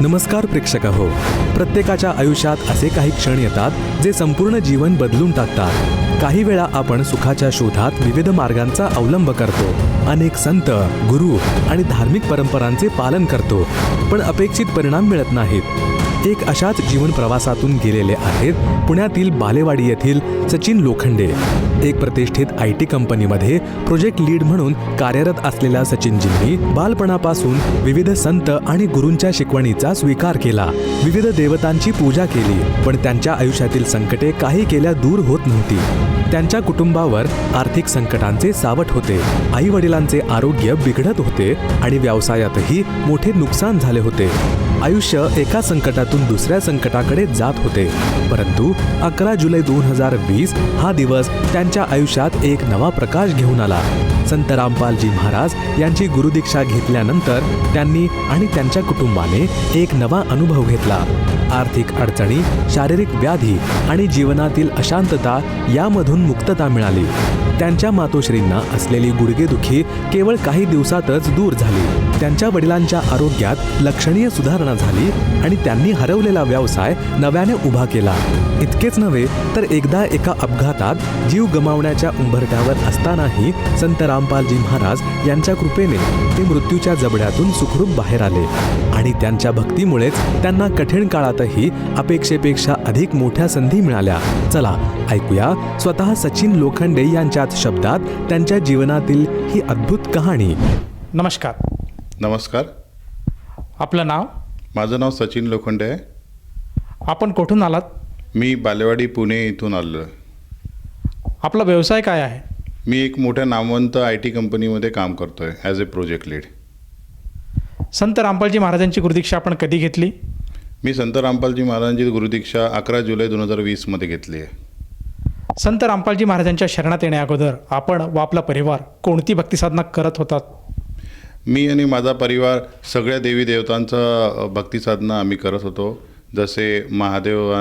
नमस्कार प्रेक्षक हो प्रत्येकाच्या आयुष्यात असे काही क्षण येतात जे संपूर्ण जीवन बदलून टाकतात. काही वेळा आपण सुखाच्या शोधात विविध मार्गांचा अवलंब करतो. अनेक संत गुरु आणि धार्मिक परंपरांचे पालन करतो पण अपेक्षित परिणाम मिळत नाहीत. एक अशाच जीवन प्रवासातून गेलेले आहेत पुण्यातील बालेवाडी येथील सचिन लोखंडे. एक प्रतिष्ठित आय टी कंपनीमध्ये प्रोजेक्ट लीड म्हणून कार्यरत असलेल्या सचिनजींनी बालपणापासून विविध संत आणि गुरूंच्या शिकवणीचा स्वीकार केला. विविध देवतांची पूजा केली पण त्यांच्या आयुष्यातील संकटे काही केल्या दूर होत नव्हती. त्यांच्या कुटुंबावर आर्थिक संकटांचे सावट होते आई वडिलांचे आरोग्य बिघडत होते आणि व्यवसायातही मोठे नुकसान झाले होते. आयुष्य एका संकटातून दुसऱ्या संकटाकडे जात होते. परंतु अकरा जुलै दोन हजार वीस हा दिवस त्यांच्या आयुष्यात एक नवा प्रकाश घेऊन आला. संत रामपालजी महाराज यांची गुरुदीक्षा घेतल्यानंतर त्यांनी आणि त्यांच्या कुटुंबाने एक नवा अनुभव घेतला. आर्थिक अडचणी शारीरिक व्याधी आणि जीवनातील अशांतता यामधून मुक्तता मिळाली. त्यांच्या मातोश्रींना असलेली गुडघेदुखी केवळ काही दिवसातच दूर झाली. त्यांच्या वडिलांच्या आरोग्यात लक्षणीय सुधारणा झाली आणि त्यांनी हरवलेला व्यवसाय नव्याने उभा केला. इतकेच नव्हे तर एकदा एका अपघातात जीव गमावण्याच्या उंबरठ्यावर असतानाही संत रामपालजी महाराज यांच्या कृपेने ते मृत्यूच्या जबड्यातून सुखरूप बाहेर आले आणि त्यांच्या भक्तीमुळेच त्यांना कठीण काळातही अपेक्षेपेक्षा अधिक मोठ्या संधी मिळाल्या. चला ऐकूया स्वतः सचिन लोखंडे यांच्याच शब्दात त्यांच्या जीवनातील ही अद्भुत कहाणी. नमस्कार. नमस्कार. आपलं नाव? माझं नाव सचिन लोखंडे आहे. आपण कुठून आलात? मी बालेवाडी पुणे इथून आलो आहे आपला व्यवसाय काय आहे? मी एक मोठ्या नामवंत आय टी कंपनीमध्ये काम करतो आहे ॲज अ प्रोजेक्ट लीड संत रामपालजी महाराजांची गुरुदीक्षा आपण कधी घेतली? मी संत रामपालजी महाराजांची गुरुदीक्षा अकरा जुलै दोन हजार वीसमध्ये घेतली आहे. संत रामपालजी महाराजांच्या शरणात येण्या अगोदर आपण व आपला परिवार कोणती भक्तिसाधना करत होतात? मी आणि माझा परिवार सगळ्या देवी देवतांचा अ, आम्ही करत होतो. जसे महादेव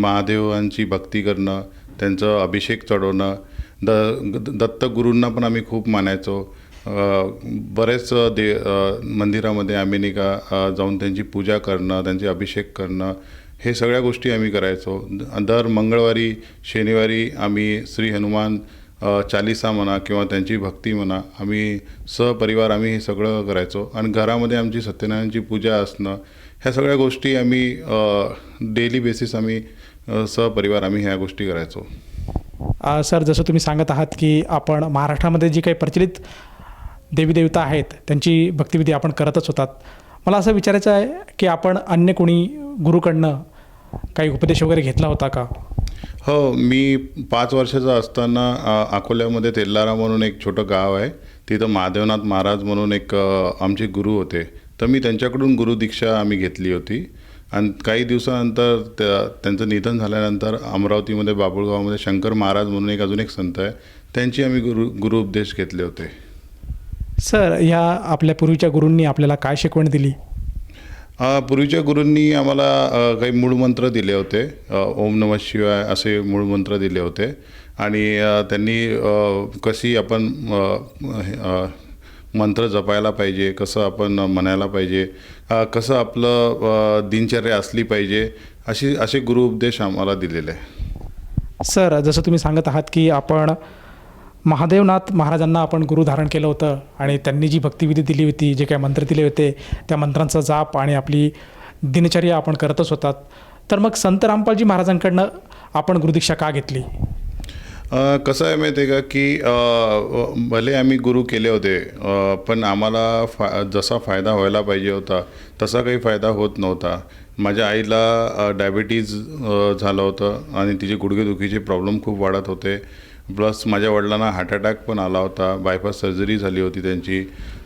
महादेवांची भक्ती करणं त्यांचं अभिषेक चढवणं द दत्तगुरूंना पण आम्ही खूप मानायचो. बरेच दे मंदिरामध्ये आम्ही नाही का जाऊन त्यांची पूजा करणं त्यांचे अभिषेक करणं हे सगळ्या गोष्टी आम्ही करायचो. दर मंगळवारी शनिवारी आम्ही श्री हनुमान चालिसा म्हणा किंवा त्यांची भक्ती म्हणा आम्ही सहपरिवार आम्ही हे सगळं करायचो. आणि घरामध्ये आमची सत्यनारायणची पूजा असणं ह्या सगळ्या गोष्टी आम्ही डेली बेसिस आम्ही सहपरिवार आम्ही ह्या गोष्टी करायचो. सर जसं तुम्ही सांगत आहात की आपण महाराष्ट्रामध्ये जी काही प्रचलित देवीदेवता आहेत त्यांची भक्तिविधी आपण करतच होतात. मला असं विचारायचं आहे की आपण अन्य कोणी गुरुकडनं काही उपदेश वगैरे घेतला होता का? हो मी पाच वर्षाचा असताना अ, अकोल्यामध्ये तेल्लारा म्हणून एक छोटं गाव आहे. तिथं महादेवनाथ महाराज म्हणून एक अ, आमचे गुरु होते. तर मी त्यांच्याकडून गुरुदीक्षा आम्ही घेतली होती. आणि काही दिवसानंतर त्या त्यांचं निधन झाल्यानंतर अमरावतीमध्ये बाबुळगावमध्ये शंकर महाराज म्हणून एक अजून एक संत आहे. त्यांची आम्ही गुरु गुरु उपदेश घेतले होते. सर ह्या आपल्या पूर्वीच्या गुरूंनी आपल्याला काय शिकवण दिली? पूर्वीच्या गुरूंनी आम्हाला काही मूळमंत्र दिले होते. ओम नम शिवाय असे मूळमंत्र दिले होते. आणि त्यांनी कशी आपण हे, मंत्र जपायला पाहिजे कसं आपण म्हणायला पाहिजे कसं आपलं दिनचर्या असली पाहिजे अशी असे गुरु उपदेश आम्हाला दिलेले. आहे सर जसं तुम्ही सांगत आहात की आपण महादेवनाथ महाराजांना आपण गुरु धारण केलं होतं आणि त्यांनी जी भक्तिविधी दिली होती जे काही मंत्र दिले होते त्या मंत्रांचा जाप आणि आपली दिनचर्या आपण करतच होतात. तर मग संत रामपालजी महाराजांकडनं आपण गुरुदीक्षा का घेतली? कसं आहे माहिती आहे का की भले आम्ही गुरु केले होते पण आम्हाला फा जसा फायदा व्हायला पाहिजे होता तसा काही फायदा होत नव्हता. माझ्या आईला डायबिटीज झालं होतं आणि तिचे गुडघेदुखीचे प्रॉब्लेम खूप वाढत होते. प्लस माझ्या वडिलांना हार्ट अटॅक पण आला होता. बायपास सर्जरी झाली होती त्यांची.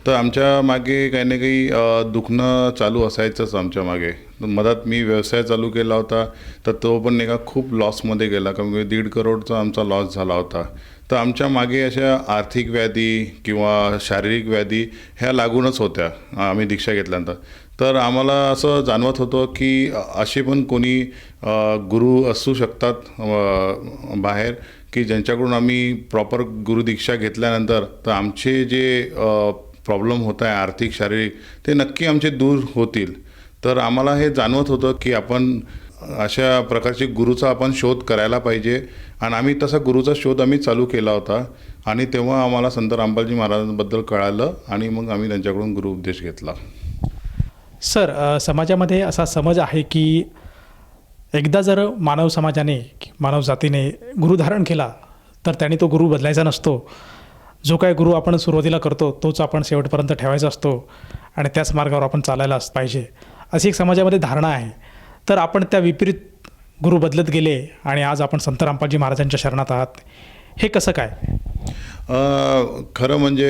तर आमच्या मागे काही ना काही दुखणं चालू असायचंच आमच्या मागे. मधात मी व्यवसाय चालू केला होता. तर तो पण एका खूप लॉसमध्ये गेला. कारण की दीड करोडचा आमचा लॉस झाला होता. तर आमच्या मागे अशा आर्थिक व्याधी किंवा शारीरिक व्याधी ह्या लागूनच होत्या आम्ही दीक्षा घेतल्यानंतर. तर आम्हाला असं जाणवत होतं की असे पण कोणी गुरु असू शकतात बाहेर. की ज्यांच्याकडून आम्ही प्रॉपर गुरुदीक्षा घेतल्यानंतर तर आमचे जे प्रॉब्लेम होत आहे आर्थिक शारीरिक ते नक्की आमचे दूर होतील. तर आम्हाला हे जाणवत होतं की आपण अशा प्रकारची गुरुचा आपण शोध करायला पाहिजे. आणि आम्ही तसा गुरुचा शोध आम्ही चालू केला होता. आणि तेव्हा आम्हाला संत रामपालजी महाराजांबद्दल कळालं आणि मग आम्ही त्यांच्याकडून गुरु उपदेश घेतला. सर समाजामध्ये असा समज आहे की एकदा जर मानव समाजाने मानव जातीने गुरु धारण केला तर त्याने तो गुरु बदलायचा नसतो. जो काय गुरु आपण सुरुवातीला करतो तोच आपण शेवटपर्यंत ठेवायचा असतो आणि त्याच मार्गावर आपण चालायला पाहिजे. अशी एक समाजामध्ये धारणा आहे. तर आपण त्या विपरीत गुरु बदलत गेले आणि आज आपण संत रामपालजी महाराजांच्या शरणात आहात. हे कसं काय? खरं म्हणजे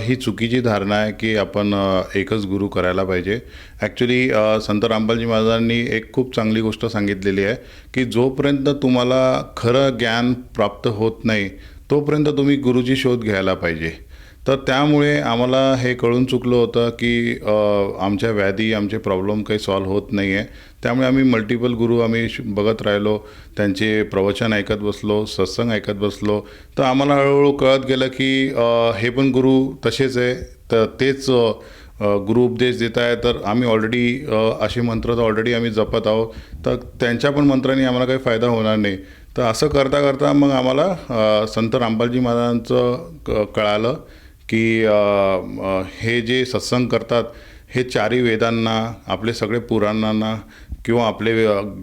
ही चुकीची धारणा आहे की आपण एकच गुरु करायला पाहिजे. ॲक्च्युली संत रामपालजी महाराजांनी एक खूप चांगली गोष्ट सांगितलेली आहे की जोपर्यंत तुम्हाला खरं ज्ञान प्राप्त होत नाही तोपर्यंत तुम्ही गुरुची शोध घ्यायला पाहिजे. तर त्यामुळे आम्हाला हे कळून चुकलं होतं की आमच्या व्याधी आमचे प्रॉब्लेम काही सॉल्व होत नाही आहे त्यामुळे आम्ही मल्टिपल गुरु आम्ही श- बघत राहिलो त्यांचे प्रवचन ऐकत बसलो सत्संग ऐकत बसलो. तर आम्हाला हळूहळू कळत गेलं की हे पण गुरु तसेच आहे. तर तेच गुरु उपदेश देत आहे तर आम्ही ऑलरेडी असे मंत्र तर ऑलरेडी आम्ही जपत आहोत. तर त्यांच्या पण मंत्रांनी आम्हाला काही फायदा होणार नाही. तर असं करता करता मग आम्हाला संत रामपालजी महाराजांचं क कळालं. की हे जे सत्संग करतात हे चारी वेदांना आपले सगळे पुराणांना किंवा आपले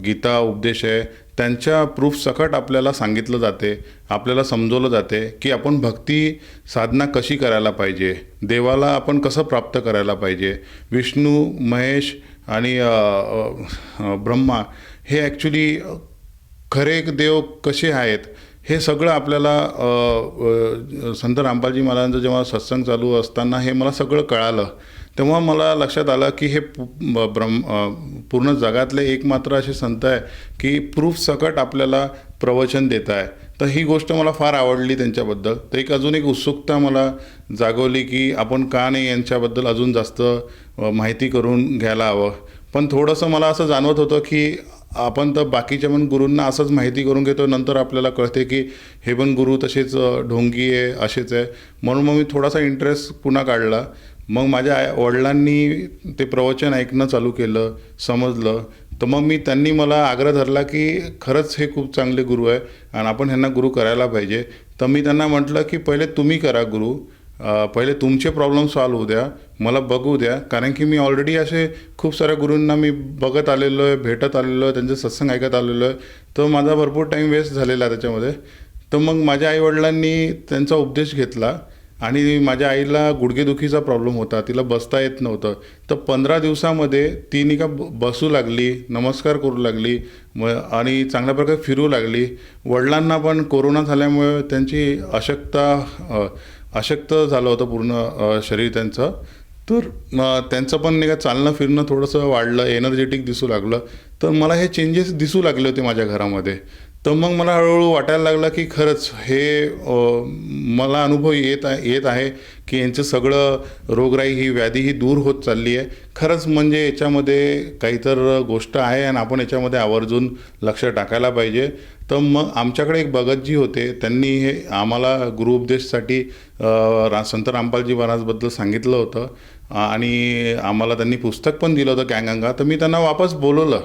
गीता उपदेश आहे त्यांच्या प्रूफ सकट आपल्याला सांगितलं जाते आपल्याला समजवलं जाते की आपण भक्ती साधना कशी करायला पाहिजे देवाला आपण कसं प्राप्त करायला पाहिजे विष्णू महेश आणि ब्रह्मा हे ॲक्च्युली खरे देव कसे आहेत हे सगळं आपल्याला संत रामबाजी महाराजांचं जेव्हा सत्संग चालू असताना हे मला सगळं कळालं. तेव्हा मला लक्षात आलं की हे ब्रह्म पूर्ण जगातले एकमात्र असे संत आहे की प्रूफ सकट आपल्याला प्रवचन देत आहे तर ही गोष्ट मला फार आवडली त्यांच्याबद्दल. तर एक अजून एक उत्सुकता मला जागवली की आपण का नाही यांच्याबद्दल अजून जास्त माहिती करून घ्यायला हवं. पण थोडंसं मला असं जाणवत होतं की आपण तर बाकीच्या पण गुरूंना असंच माहिती करून घेतो. नंतर आपल्याला कळते की हे पण गुरु तसेच ढोंगी आहे असेच आहे. म्हणून मग मी थोडासा इंटरेस्ट पुन्हा काढला. मग माझ्या वडिलांनी ते प्रवचन ऐकणं चालू केलं समजलं. तर मग मी त्यांनी मला आग्रह धरला की खरंच हे खूप चांगले गुरु आहे आणि आपण ह्यांना गुरु करायला पाहिजे. तर मी त्यांना म्हटलं की पहिले तुम्ही करा गुरु. पहिले तुमचे प्रॉब्लेम सॉल्व्ह होऊ द्या मला बघू द्या. कारण की मी ऑलरेडी असे खूप साऱ्या गुरूंना मी बघत आलेलो आहे भेटत आलेलो आहे त्यांचे सत्संग ऐकत आलेलो आहे. तर माझा भरपूर टाईम वेस्ट झालेला आहे त्याच्यामध्ये. तर मग माझ्या आईवडिलांनी त्यांचा उपदेश घेतला आणि माझ्या आईला गुडघेदुखीचा प्रॉब्लेम होता तिला बसता येत नव्हतं. तर पंधरा दिवसामध्ये ती नाही का ब- बसू लागली नमस्कार करू लागली म आणि चांगल्या प्रकारे फिरू लागली. वडिलांना पण कोरोना झाल्यामुळे त्यांची अशक्ता अशक्त झालं होतं पूर्ण शरीर त्यांचं. तर त्यांचं पण नाही का चालणं फिरणं थोडंसं वाढलं एनर्जेटिक दिसू लागलं. तर मला हे चेंजेस दिसू लागले होते माझ्या घरामध्ये. तर मग मला हळूहळू वाटायला लागलं की खरंच हे मला अनुभव येत आहे येत आहे. की यांचं सगळं रोगराई ही व्याधी ही दूर होत चालली आहे. खरंच म्हणजे याच्यामध्ये काहीतर गोष्ट आहे आणि आपण याच्यामध्ये आवर्जून लक्ष टाकायला पाहिजे. तर मग आमच्याकडे एक भगतजी होते त्यांनी हे आम्हाला गुरुउपदेशसाठी रा संत रामपालजी महाराजबद्दल सांगितलं होतं. आणि आम्हाला त्यांनी पुस्तक पण दिलं होतं गँगंगा. तर मी त्यांना वापस बोलवलं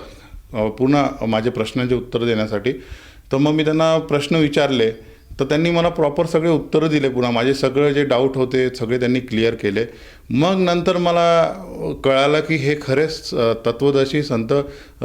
पूर्ण पुन्हा माझे प्रश्नांचे उत्तर देण्यासाठी. तर मग मी त्यांना प्रश्न विचारले तर त्यांनी मला प्रॉपर सगळे उत्तरं दिले पुन्हा. माझे सगळे जे डाऊट होते सगळे त्यांनी क्लिअर केले. मग नंतर मला कळालं की हे खरेच तत्वदर्शी संत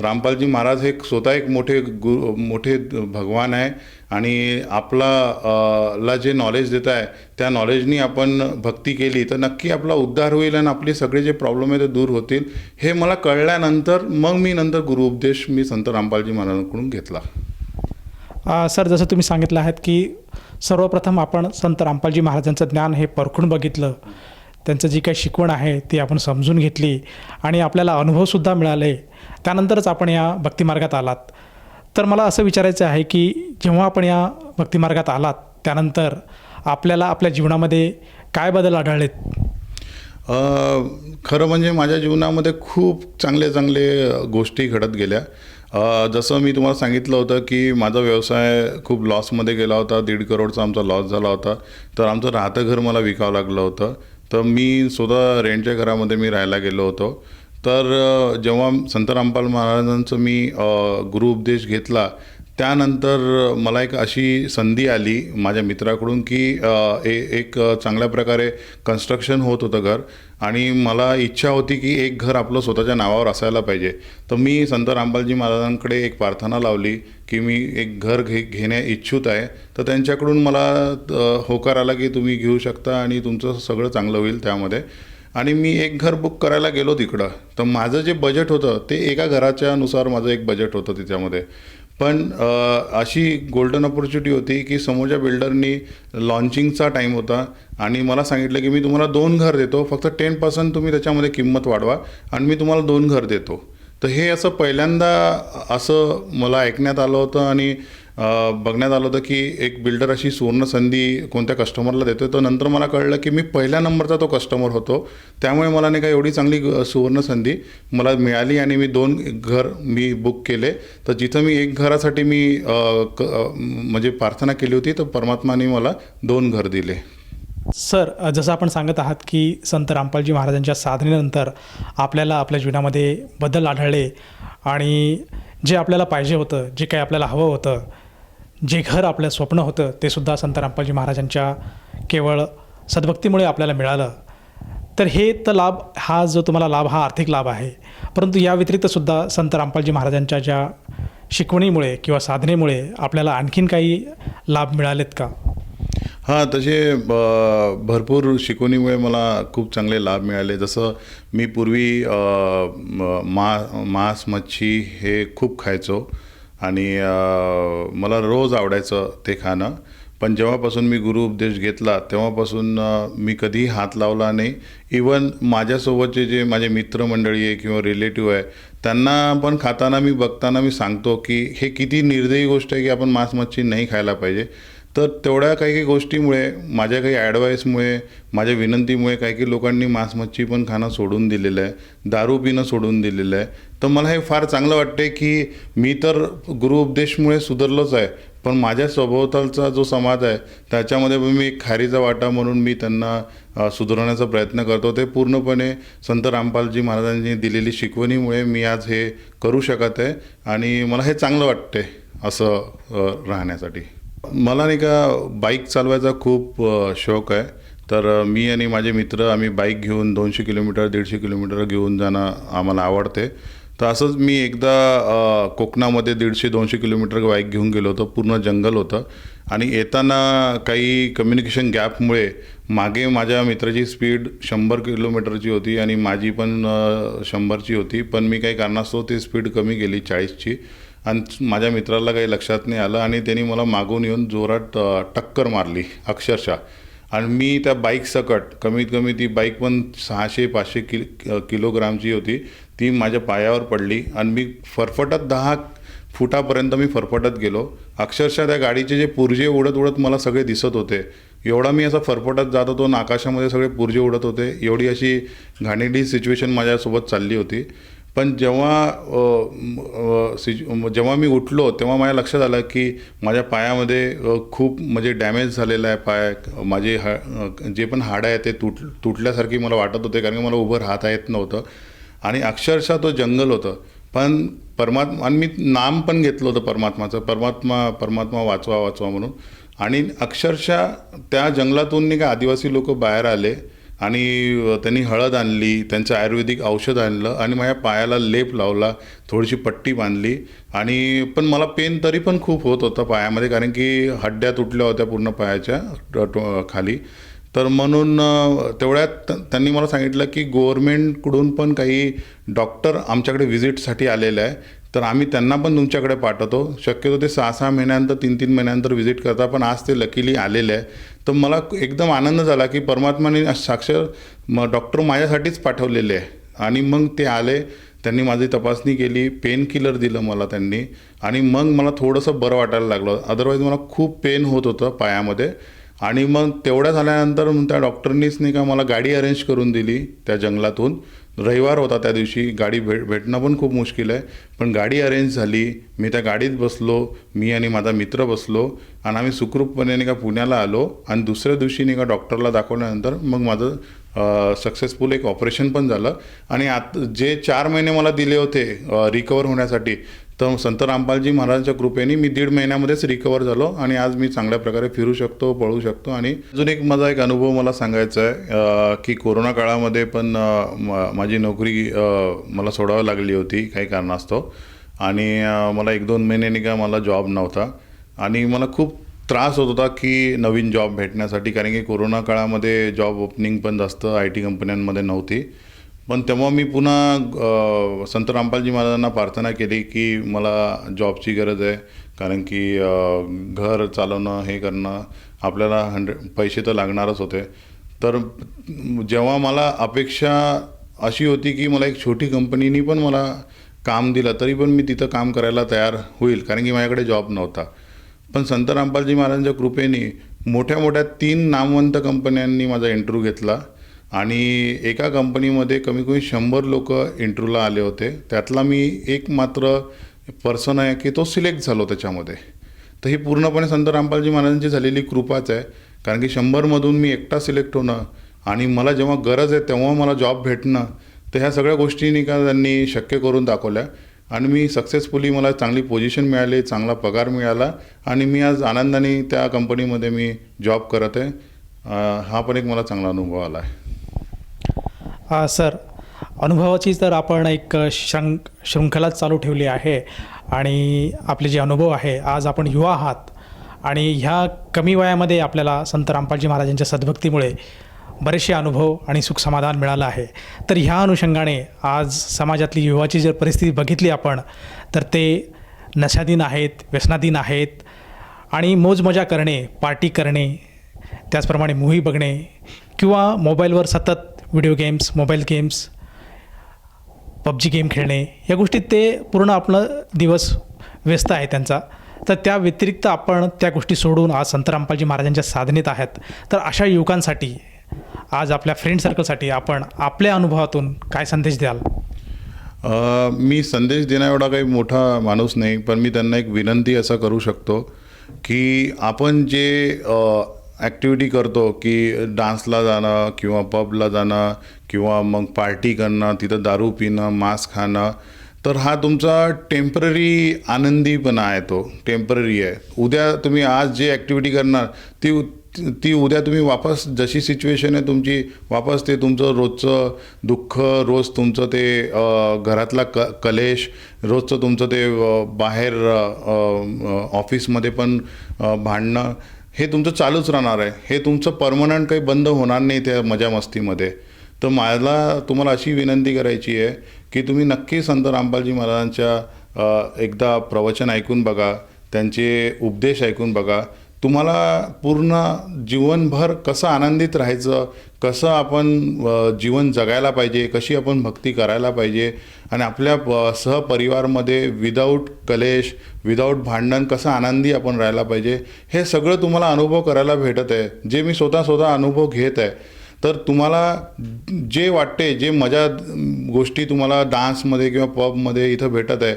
रामपालजी महाराज हे स्वतः एक मोठे गु मोठे भगवान आहे. आणि आपला ला जे नॉलेज देत आहे त्या नॉलेजनी आपण भक्ती केली तर नक्की आपला उद्धार होईल आणि आपले सगळे जे प्रॉब्लेम आहे ते दूर होतील. हे मला कळल्यानंतर मग मी नंतर गुरु उपदेश मी संत रामपालजी महाराजांकडून घेतला. सर जसं तुम्ही सांगितलं आहेत की सर्वप्रथम आपण संत रामपालजी महाराजांचं ज्ञान हे परखून बघितलं. त्यांचं जी काही शिकवण आहे ती आपण समजून घेतली आणि आपल्याला अनुभवसुद्धा मिळाले. त्यानंतरच आपण या भक्तिमार्गात आलात. तर मला असं विचारायचं आहे की जेव्हा आपण या भक्तिमार्गात आलात त्यानंतर आपल्याला आपल्या जीवनामध्ये काय बदल आढळलेत? खरं म्हणजे माझ्या जीवनामध्ये खूप चांगले चांगले गोष्टी घडत गेल्या. जसं मी तुम्हाला सांगितलं होतं की माझा व्यवसाय खूप लॉसमध्ये गेला होता दीड करोडचा आमचा लॉस झाला होता. तर आमचं राहतं घर मला विकावं लागलं होतं. तर मी स्वतः रेंटच्या घरामध्ये मी राहायला गेलो होतो. तर जेव्हा संत रामपाल महाराजांचं मी अ, गुरुउपदेश घेतला त्यानंतर मला एक अशी संधी आली माझ्या मित्राकडून की ए एक चांगल्या प्रकारे कन्स्ट्रक्शन होत होतं घर आणि मला इच्छा होती की एक घर आपलं स्वतःच्या नावावर असायला पाहिजे. तर मी संत रामबालजी महाराजांकडे एक प्रार्थना लावली की मी एक घर घे घेण्या इच्छुक आहे. तर त्यांच्याकडून मला होकार आला की तुम्ही घेऊ शकता आणि तुमचं सगळं चांगलं होईल त्यामध्ये. आणि मी एक घर बुक करायला गेलो तिकडं. तर माझं जे बजेट होतं ते एका घराच्या नुसार माझं एक बजेट होतं त्याच्यामध्ये पण अशी गोल्डन ऑपॉर्च्युनिटी होती की समोरच्या बिल्डरनी लॉन्चिंगचा टाईम होता आणि मला सांगितलं की मी तुम्हाला दोन घर देतो फक्त टेन पर्सेंट तुम्ही त्याच्यामध्ये किंमत वाढवा आणि मी तुम्हाला दोन घर देतो. तर हे असं पहिल्यांदा असं मला ऐकण्यात आलं होतं आणि बघण्यात आलं होतं की एक बिल्डर अशी सुवर्ण संधी कोणत्या कस्टमरला देतो तर नंतर मला कळलं की मी पहिल्या नंबरचा तो कस्टमर होतो. त्यामुळे मला नाही का एवढी चांगली ग- सुवर्ण संधी मला मिळाली आणि मी दोन घर मी बुक केले. तर जिथं मी एक घरासाठी मी क- म्हणजे प्रार्थना केली होती तर परमात्माने मला दोन घर दिले. सर जसं आपण सांगत आहात की संत रामपालजी महाराजांच्या साधनेनंतर आपल्याला आपल्या जीवनामध्ये बदल आढळले आणि जे आपल्याला पाहिजे होतं जे काही आपल्याला हवं होतं जे घर आपलं स्वप्न होतं ते सुद्धा संत रामपालजी महाराजांच्या केवळ सद्भक्तीमुळे आपल्याला मिळालं. तर हे तर लाभ हा जो तुम्हाला लाभ हा आर्थिक लाभ आहे. परंतु या व्यतिरिक्तसुद्धा संत रामपालजी महाराजांच्या ज्या शिकवणीमुळे किंवा साधनेमुळे आपल्याला आणखीन काही लाभ मिळालेत का? हां तसे ब- भरपूर शिकवणीमुळे मला खूप चांगले लाभ मिळाले. जसं मी पूर्वी मा मांस मच्छी हे खूप खायचो. आणि मला रोज आवडायचं ते खाणं. पण जेव्हापासून मी गुरु उपदेश घेतला तेव्हापासून मी कधीही हात लावला नाही. इवन माझ्यासोबतचे जे माझे मित्रमंडळी आहे किंवा रिलेटिव्ह आहे त्यांना पण खाताना मी बघताना मी सांगतो की हे किती निर्दयी गोष्ट आहे की आपण मांस मच्छी नाही खायला पाहिजे. तर तेवढ्या काही काही गोष्टीमुळे माझ्या काही ॲडवाईसमुळे माझ्या विनंतीमुळे काही काही लोकांनी मांस मच्छी पण खाणं सोडून दिलेलं आहे दारू पिणं सोडून दिलेलं आहे. तर मला हे फार चांगलं वाटते की मी तर गुरु उपदेशमुळे सुधारलोच आहे पण माझ्या सभोवतालचा जो समाज आहे त्याच्यामध्ये मी एक खारीचा वाटा म्हणून मी त्यांना अ, सुधारण्याचा प्रयत्न करतो. ते पूर्णपणे संत रामपालजी महाराजांनी दिलेली शिकवणीमुळे मी आज हे करू शकत आहे आणि मला हे चांगलं वाटते असं राहण्यासाठी. मला नाही का बाईक चालवायचा खूप शौक आहे. तर मी आणि माझे मित्र आम्ही बाईक घेऊन दोनशे किलोमीटर दीडशे किलोमीटर घेऊन जाणं आम्हाला आवडते. तर असंच मी एकदा कोकणामध्ये दीडशे दोनशे किलोमीटर बाईक घेऊन गेलो होतो. पूर्ण जंगल होतं. आणि येताना काही कम्युनिकेशन गॅपमुळे मागे माझ्या मित्राची स्पीड शंभर किलोमीटरची होती आणि माझी पण शंभरची होती. पण मी काही कारणास्तव ती स्पीड कमी केली चाळीसची. आणि माझ्या मित्राला काही लक्षात नाही आलं आणि त्यांनी मला मागून येऊन जोरात टक्कर मारली अक्षरशः. आणि मी त्या बाईकसकट कमीत कमी ती बाईक पण सहाशे पाचशे कि किलोग्रामची होती ती माझ्या पायावर पडली आणि मी फरफटत दहा फुटापर्यंत मी फरफटत गेलो. अक्षरशः त्या गाडीचे जे पुर्जे उडत उडत मला सगळे दिसत होते. एवढा मी असा फरफटत जात होतो आणि आकाशामध्ये सगळे पुर्जे उडत होते. एवढी अशी घाणेडी सिच्युएशन माझ्यासोबत चालली होती. पण जेव्हा सिज जेव्हा मी उठलो तेव्हा माझ्या लक्षात आलं की माझ्या पायामध्ये खूप म्हणजे डॅमेज झालेला आहे पाय. माझे हा जे पण हाडं आहे ते तुट तुटल्यासारखी मला वाटत होते कारण की मला उभं राहता येत नव्हतं. आणि अक्षरशः तो जंगल होतं. पण परमात्मा आणि मी नाम पण घेतलं होतं परमात्माचं. परमात्मा परमात्मा वाचवा वाचवा म्हणून. आणि अक्षरशः त्या जंगलातून नाही का आदिवासी लोक बाहेर आले. आणि त्यांनी हळद आणली त्यांचं आयुर्वेदिक औषध आणलं आणि माझ्या पायाला लेप लावला थोडीशी पट्टी बांधली आणि पण मला पेन तरी पण खूप होत होतं पायामध्ये कारण की हड्ड्या तुटल्या होत्या पूर्ण पायाच्या ट- खाली. तर म्हणून तेवढ्यात त्यांनी मला सांगितलं की गव्हर्मेंटकडून पण काही डॉक्टर आमच्याकडे व्हिजिटसाठी आलेले आहे तर आम्ही त्यांना पण तुमच्याकडे पाठवतो. शक्यतो ते सहा सहा महिन्यानंतर तीन तीन महिन्यानंतर व्हिजिट करता पण आज ते लकीली आलेले आहे तर मला एकदम आनंद झाला की परमात्माने साक्षर म डॉक्टर माझ्यासाठीच पाठवलेले आहे. आणि मग ते आले त्यांनी माझी तपासणी केली पेन किलर दिलं मला त्यांनी. आणि मग मला थोडंसं बरं वाटायला लागलं. अदरवाईज मला खूप पेन होत होतं पायामध्ये. आणि मग तेवढ्या झाल्यानंतर मग त्या डॉक्टरनीच नाही का मला गाडी अरेंज करून दिली त्या जंगलातून. रविवार होता त्या दिवशी. गाडी भेट भेटणं पण खूप मुश्किल आहे. पण गाडी अरेंज झाली. मी त्या गाडीत बसलो. मी आणि माझा मित्र बसलो. आणि आम्ही सुखरूपपणे नाही का पुण्याला आलो. आणि दुसऱ्या दिवशी नाही का डॉक्टरला दाखवल्यानंतर मग माझं सक्सेसफुल एक ऑपरेशन पण झालं. आणि आत जे चार महिने मला दिले होते रिकवर होण्यासाठी तर संत रामपालजी महाराजांच्या कृपेने मी दीड महिन्यामध्येच रिकवर झालो आणि आज मी चांगल्या प्रकारे फिरू शकतो पळू शकतो. आणि अजून एक माझा एक अनुभव मला सांगायचा आहे की कोरोना काळामध्ये पण म- माझी नोकरी मला सोडावी लागली होती काही कारणास्तव. आणि मला एक दोन महिन्यांनी का मला जॉब नव्हता. आणि मला खूप त्रास होत होता की नवीन जॉब भेटण्यासाठी कारण की कोरोना काळामध्ये जॉब ओपनिंग पण जास्त आय टी कंपन्यांमध्ये नव्हती. पण तेव्हा मी पुन्हा संत रामपालजी महाराजांना प्रार्थना केली की मला जॉबची गरज आहे. कारण की घर चालवणं हे करणं आपल्याला हंड्रेड पैसे तर लागणारच होते. तर जेव्हा मला अपेक्षा अशी होती की मला एक छोटी कंपनीनी पण मला काम दिलं तरी पण मी तिथं काम करायला तयार होईल. कारण की माझ्याकडे जॉब नव्हता. पण संत रामपालजी महाराजांच्या कृपेने मोठ्या मोठ्या तीन नामवंत कंपन्यांनी माझा इंटरव्ह्यू घेतला. आणि एका कंपनीमध्ये कमी कमी शंभर लोक इंटरव्ह्यूला आले होते. त्यातला मी एक मात्र पर्सन आहे की तो सिलेक्ट झालो त्याच्यामध्ये. तर ही पूर्णपणे संत रामपालजी महाराजांची झालेली कृपाच आहे. कारण की शंभरमधून मी एकटा सिलेक्ट होणं आणि मला जेव्हा गरज आहे तेव्हा मला जॉब भेटणं तर ह्या सगळ्या गोष्टी का त्यांनी शक्य करून दाखवल्या. आणि मी सक्सेसफुली मला चांगली पोझिशन मिळाली चांगला पगार मिळाला आणि मी आज आनंदाने त्या कंपनीमध्ये मी जॉब करत आहे. हा पण एक मला चांगला अनुभव आला आहे. सर. अनुभवाची तर आपण एक शृंग शृंखलाच चालू ठेवली आहे आणि आपले जे अनुभव आहे आज आपण युवा आहात आणि ह्या कमी वयामध्ये आपल्याला संत रामपालजी महाराजांच्या सद्भक्तीमुळे बरेचसे अनुभव आणि सुखसमाधान मिळालं आहे. तर ह्या अनुषंगाने आज समाजातली युवाची जर परिस्थिती बघितली आपण तर ते नशाधीन आहेत व्यसनाधीन आहेत आणि मोजमजा करणे पार्टी करणे त्याचप्रमाणे मूव्ही बघणे किंवा मोबाईलवर सतत video games mobile games PUBG game खेळणे या गोष्टीत ते पूर्ण आपलं दिवस व्यस्त आहे त्यांचा. तर त्या व्यतिरिक्त आपण त्या गोष्टी सोडून आज संत रामपालजी महाराजांच्या साधनेत आहेत. तर अशा युवकांसाठी आज आपल्या फ्रेंड सर्कलसाठी आपण आपल्या अनुभवातून काय संदेश द्याल? मी संदेश देण्याएवढा काही मोठा माणूस नाही पण मी त्यांना एक विनंती असं करू शकतो की आपण जे ॲक्टिव्हिटी करतो की डान्सला जाणं किंवा पबला जाणं किंवा मग पार्टी करणं तिथं दारू पिणं मांस खाणं. तर हा तुमचा टेंपररी आनंदीपणा आहे तो टेंपररी आहे. उद्या तुम्ही आज जे ॲक्टिव्हिटी करणार ती ती उद्या तुम्ही वापस जशी सिच्युएशन आहे तुमची वापस ते तुमचं रोजचं दुःख रोज तुमचं ते घरातला क कलेश रोजचं तुमचं ते बाहेर ऑफिसमध्ये पण भांडणं हे तुमचं चालूच राहणार आहे. हे तुमचं परमनंट काही बंद होणार नाही त्या मजा मस्तीमध्ये. तर मला तुम्हाला अशी विनंती करायची आहे की तुम्ही नक्की संत रामपालजी महाराजांच्या एकदा प्रवचन ऐकून बघा. त्यांचे उपदेश ऐकून बघा. तुम्हाला पूर्ण जीवनभर कसं आनंदित राहायचं कसं आपण जीवन जगायला पाहिजे कशी आपण भक्ती करायला पाहिजे आणि आपल्या प- सहपरिवारमध्ये विदाऊट कलेश विदाऊट भांडण कसं आनंदी आपण राहायला पाहिजे हे सगळं तुम्हाला अनुभव करायला भेटत आहे. जे मी स्वतः स्वतः अनुभव घेत आहे. तर तुम्हाला जे वाटते जे मजा गोष्टी तुम्हाला डान्समध्ये किंवा पबमध्ये इथं भेटत आहे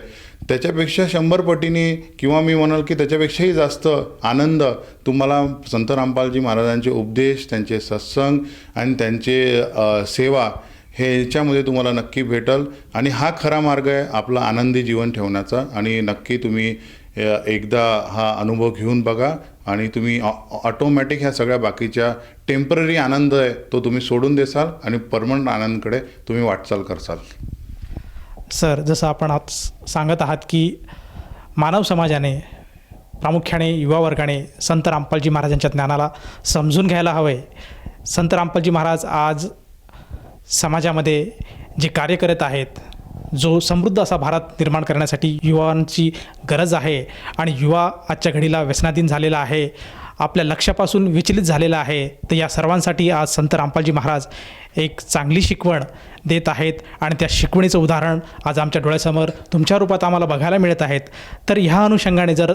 त्याच्यापेक्षा शंभर पटीने किंवा मी म्हणाल की त्याच्यापेक्षाही जास्त आनंद तुम्हाला संत रामपालजी महाराजांचे उपदेश त्यांचे सत्संग आणि त्यांचे सेवा हे याच्यामध्ये तुम्हाला नक्की भेटल. आणि हा खरा मार्ग आहे आपला आनंदी जीवन ठेवण्याचा. आणि नक्की तुम्ही एकदा हा अनुभव घेऊन बघा. आणि तुम्ही ऑटोमॅटिक ह्या सगळ्या बाकीच्या टेंपररी आनंद आहे तो तुम्ही सोडून देसाल आणि परमनंट आनंदकडे तुम्ही वाटचाल करसाल. सर जसं आपण आज सांगत आहात की मानव समाजाने प्रामुख्याने युवा वर्गाने संत रामपालजी महाराजांच्या ज्ञानाला समजून घ्यायला हवे संत रामपालजी महाराज आज समाजामध्ये जे कार्य करत आहेत जो समृद्ध असा भारत निर्माण करण्यासाठी युवांची गरज आहे आणि युवा आजच्या घडीला व्यसनाधीन झालेला आहे आपल्या लक्षापासून विचलित झालेला आहे तर या सर्वांसाठी आज संत रामपालजी महाराज एक चांगली शिकवण देत आहेत. आणि त्या शिकवणीचं उदाहरण आज आमच्या डोळ्यासमोर तुमच्या रूपात आम्हाला बघायला मिळत आहेत. तर ह्या अनुषंगाने जर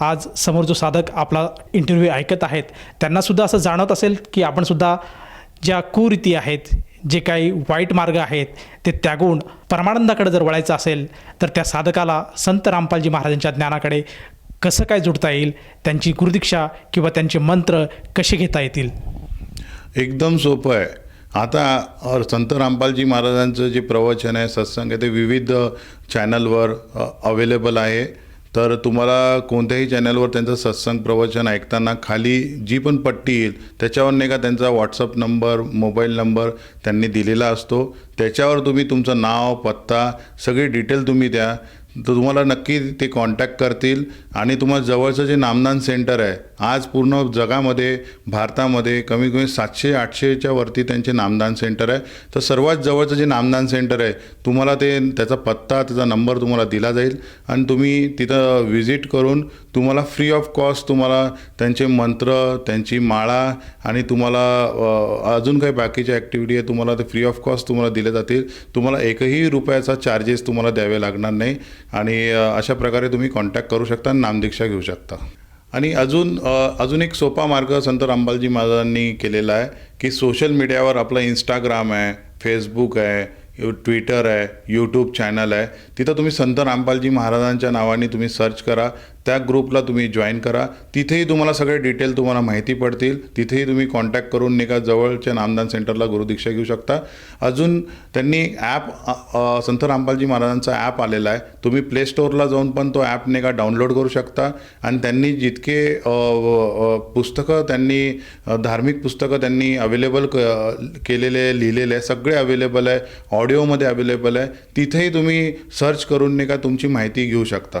आज समोर जो साधक आपला इंटरव्ह्यू ऐकत आहेत त्यांनासुद्धा असं जाणवत असेल की आपणसुद्धा ज्या कुरीती आहेत जे काही वाईट मार्ग आहेत ते त्यागून परमानंदाकडे जर वळायचं असेल तर त्या साधकाला संत रामपालजी महाराजांच्या ज्ञानाकडे कसं काय जुडता येईल त्यांची गुरुदीक्षा किंवा त्यांचे मंत्र कसे घेता येतील? एकदम सोपं आहे. आता संत रामपालजी महाराजांचं जे प्रवचन आहे सत्संग आहे ते विविध चॅनलवर अवेलेबल आहे. तर तुम्हाला कोणत्याही चॅनलवर त्यांचं सत्संग प्रवचन ऐकताना खाली जी पण पट्टी येईल त्याच्यावर नाही का त्यांचा व्हॉट्सअप नंबर मोबाईल नंबर त्यांनी दिलेला असतो. त्याच्यावर तुम्ही तुमचं नाव पत्ता सगळी डिटेल तुम्ही द्या. तर तुम्हाला नक्की ते कॉन्टॅक्ट करतील. आणि तुम्हाला जवळचं जे नामदान सेंटर आहे आज पूर्ण जगामध्ये भारतामध्ये कमी कमी सातशे आठशेच्या वरती त्यांचे नामदान सेंटर आहे. तर सर्वात जवळचं जे नामदान सेंटर आहे तुम्हाला ते त्याचा पत्ता त्याचा नंबर तुम्हाला दिला जाईल. आणि तुम्ही तिथं व्हिजिट करून तुम्हाला फ्री ऑफ कॉस्ट तुम्हाला त्यांचे मंत्र त्यांची माळा आणि तुम्हाला अजून काही बाकीच्या ॲक्टिव्हिटी आहे तुम्हाला ते फ्री ऑफ कॉस्ट तुम्हाला दिले जातील. तुम्हाला एकही रुपयाचा चार्जेस तुम्हाला द्यावे लागणार नाही. आणि अशा प्रकारे तुम्ही कॉन्टॅक्ट करू शकता आणि नामदीक्षा घेऊ शकता. आणि अजून अजून एक सोपा मार्ग संत रामबालजी महाराजांनी केलेला आहे की सोशल मीडियावर आपलं इंस्टाग्राम आहे फेसबुक आहे यू ट्विटर आहे यूट्यूब चॅनल आहे. तिथं तुम्ही संत रामपालजी महाराजांच्या नावाने तुम्ही सर्च करा. त्या ग्रुपला तुम्ही जॉईन करा. तिथेही तुम्हाला सगळे डिटेल तुम्हाला माहिती पडतील. तिथेही तुम्ही कॉन्टॅक्ट करून नाही का जवळच्या नामदान सेंटरला गुरुदीक्षा घेऊ शकता. अजून त्यांनी ॲप संत रामपालजी महाराजांचा ॲप आलेला आहे. तुम्ही प्ले स्टोअरला जाऊन पण तो ॲप नाही का डाउनलोड करू शकता. आणि त्यांनी जितके पुस्तकं त्यांनी धार्मिक पुस्तकं त्यांनी अवेलेबल क केलेले लिहिलेले आहे. सगळे अवेलेबल आहे. ऑडिओमध्ये अवेलेबल आहे. तिथेही तुम्ही सर्च करून नाही का तुमची माहिती घेऊ शकता.